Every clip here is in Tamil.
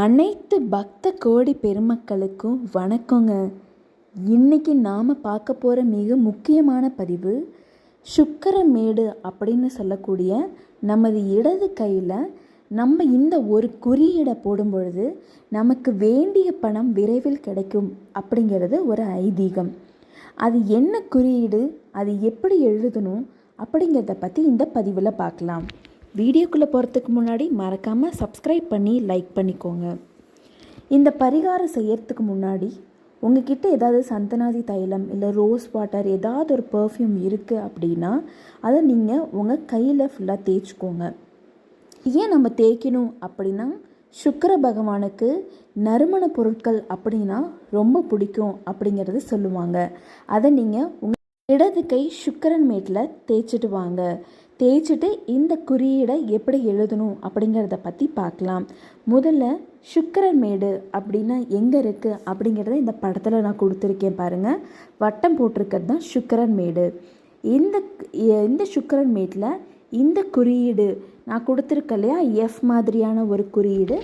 அனைத்து பக்த கோடி பெருமக்களுக்கும் வணக்கங்க. இன்னைக்கு நாம் பார்க்க போகிற மிக முக்கியமான பதிவு சுக்கரமேடு அப்படின்னு சொல்லக்கூடிய நமது இடது கையில் நம்ம இந்த ஒரு குறியீடை போடும் பொழுது நமக்கு வேண்டிய பணம் விரைவில் கிடைக்கும் அப்படிங்கிறது ஒரு ஐதீகம். அது என்ன குறியீடு அது எப்படி எழுதணும் அப்படிங்கிறத பற்றி இந்த பதிவில் பார்க்கலாம். வீடியோக்குள்ளே போகிறதுக்கு முன்னாடி மறக்காமல் சப்ஸ்கிரைப் பண்ணி லைக் பண்ணிக்கோங்க. இந்த பரிகாரம் செய்யறதுக்கு முன்னாடி உங்ககிட்ட ஏதாவது சந்தனாதி தைலம் இல்லை ரோஸ் வாட்டர் ஏதாவது ஒரு பர்ஃப்யூம் இருக்குது அப்படின்னா அதை நீங்கள் உங்கள் கையில் ஃபுல்லாக தேய்ச்சிக்கோங்க. ஏன் நம்ம தேய்க்கணும் அப்படின்னா சுக்கர பகவானுக்கு நறுமண பொருட்கள் அப்படின்னா ரொம்ப பிடிக்கும் அப்படிங்கிறது சொல்லுவாங்க. அதை நீங்கள் உங்கள் இடது கை சுக்கரன் மேட்டில் தேய்ச்சிட்டு வாங்க. தேய்ச்சிட்டு இந்த குறியீடை எப்படி எழுதணும் அப்படிங்கிறத பற்றி பார்க்கலாம். முதல்ல சுக்கரன் மேடு அப்படின்னா எங்கே இருக்குது அப்படிங்கிறத இந்த படத்தில் நான் கொடுத்துருக்கேன் பாருங்கள் வட்டம் போட்டிருக்கிறது தான் சுக்கரன் மேடு. இந்த இந்த சுக்கரன் மேட்டில் இந்த குறியீடு நான் கொடுத்துருக்க இல்லையா? எஃப் மாதிரியான ஒரு குறியீடு.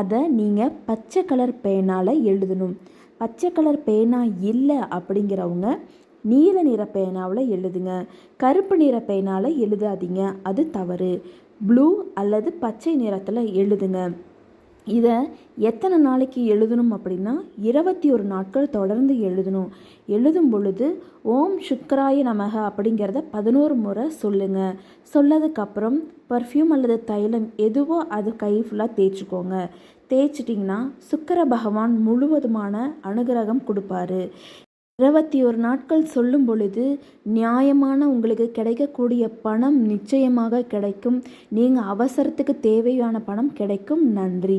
அதை நீங்கள் பச்சை கலர் பேனால் எழுதணும். பச்சை கலர் பேனா இல்லை அப்படிங்கிறவங்க நீல நிற பேனாவில் எழுதுங்க. கருப்பு நிற பேனால் எழுதாதீங்க. அது தவறு. ப்ளூ அல்லது பச்சை நிறத்தில் எழுதுங்க. இதை எத்தனை நாளைக்கு எழுதணும் அப்படின்னா இருபத்தி ஒரு நாட்கள் தொடர்ந்து எழுதணும். எழுதும் பொழுது ஓம் சுக்கராய நமக அப்படிங்கிறத பதினோரு முறை சொல்லுங்கள் சொல்லதுக்கப்புறம் பர்ஃப்யூம் அல்லது தைலம் எதுவோ அது கை ஃபுல்லாக தேய்ச்சிக்கோங்க. தேய்ச்சிட்டிங்கன்னா சுக்கர பகவான் முழுவதுமான அனுகிரகம் கொடுப்பாரு. இருபத்தி ஒரு நாட்கள் சொல்லும் பொழுது நியாயமான உங்களுக்கு கிடைக்கக்கூடிய பணம் நிச்சயமாக கிடைக்கும். நீங்கள் அவசரத்துக்கு தேவையான பணம் கிடைக்கும். நன்றி.